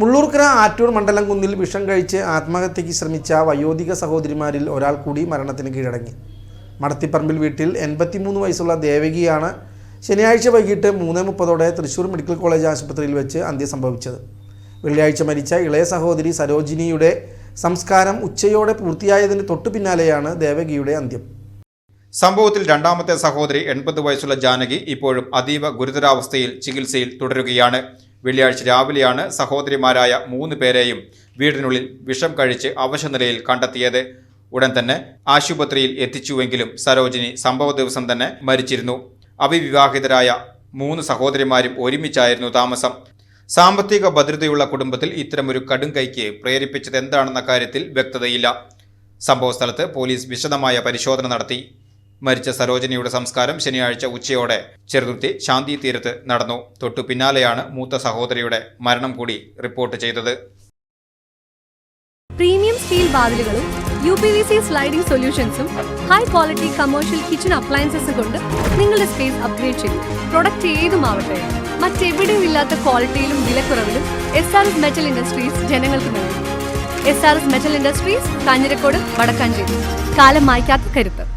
മുള്ളൂർക്കര ആറ്റൂർ മണ്ഡലം കുന്നിൽ വിഷം കഴിച്ച് ആത്മഹത്യയ്ക്ക് ശ്രമിച്ച വയോധിക സഹോദരിമാരിൽ ഒരാൾ കൂടി മരണത്തിന് കീഴടങ്ങി. മടത്തിപ്പറമ്പിൽ വീട്ടിൽ എൺപത്തിമൂന്ന് വയസ്സുള്ള ദേവകിയാണ് ശനിയാഴ്ച വൈകിട്ട് മൂന്ന് മുപ്പതോടെ തൃശൂർ മെഡിക്കൽ കോളേജ് ആശുപത്രിയിൽ വെച്ച് അന്ത്യം സംഭവിച്ചത്. വെള്ളിയാഴ്ച മരിച്ച ഇളയ സഹോദരി സരോജിനിയുടെ സംസ്കാരം ഉച്ചയോടെ പൂർത്തിയായതിന് തൊട്ടു പിന്നാലെയാണ് ദേവകിയുടെ അന്ത്യം. സംഭവത്തിൽ രണ്ടാമത്തെ സഹോദരി എൺപത് വയസ്സുള്ള ജാനകി ഇപ്പോഴും അതീവ ഗുരുതരാവസ്ഥയിൽ ചികിത്സയിൽ തുടരുകയാണ്. വെള്ളിയാഴ്ച രാവിലെയാണ് സഹോദരിമാരായ മൂന്ന് പേരെയും വീടിനുള്ളിൽ വിഷം കഴിച്ച് അവശനിലയിൽ കണ്ടെത്തിയത്. ഉടൻ തന്നെ ആശുപത്രിയിൽ എത്തിച്ചുവെങ്കിലും സരോജിനി സംഭവ ദിവസം തന്നെ മരിച്ചിരുന്നു. അവിവിവാഹിതരായ മൂന്ന് സഹോദരിമാരും ഒരുമിച്ചായിരുന്നു താമസം. സാമ്പത്തിക ഭദ്രതയുള്ള കുടുംബത്തിൽ ഇത്തരമൊരു കടുംകൈക്ക് പ്രേരിപ്പിച്ചത് എന്താണെന്ന കാര്യത്തിൽ വ്യക്തതയില്ല. സംഭവസ്ഥലത്ത് പോലീസ് വിശദമായ പരിശോധന നടത്തി. മരിച്ച സരോജനിയുടെ സംസ്കാരം ശനിയാഴ്ച ഉച്ചയോടെ ചെറുതുരുത്തി ശാന്തി തീരത്ത് നടന്നു. തൊട്ടു പിന്നാലെയാണ് മൂത്ത സഹോദരിയുടെ മരണം കൂടി റിപ്പോർട്ട് ചെയ്തത്. പ്രീമിയം സ്റ്റീൽ വാതിലുകളും U P V C sliding സൊല്യൂഷൻസും high quality commercial kitchen appliances കൊണ്ട് നിങ്ങളുടെ സ്പേസ് അപ്ഗ്രേഡ് ചെയ്യും പ്രൊഡക്റ്റ് ഏതുമാവട്ടെ മറ്റെവിടെയും ഇല്ലാത്ത ക്വാളിറ്റിയിലും വിലക്കുറവിലും S R S metal industries ജനങ്ങൾക്ക് നൽകും. S R S metal industries Kanjirakode Wadakkanchery. കാലം മായ്ക്കാത്ത കരുത്ത്.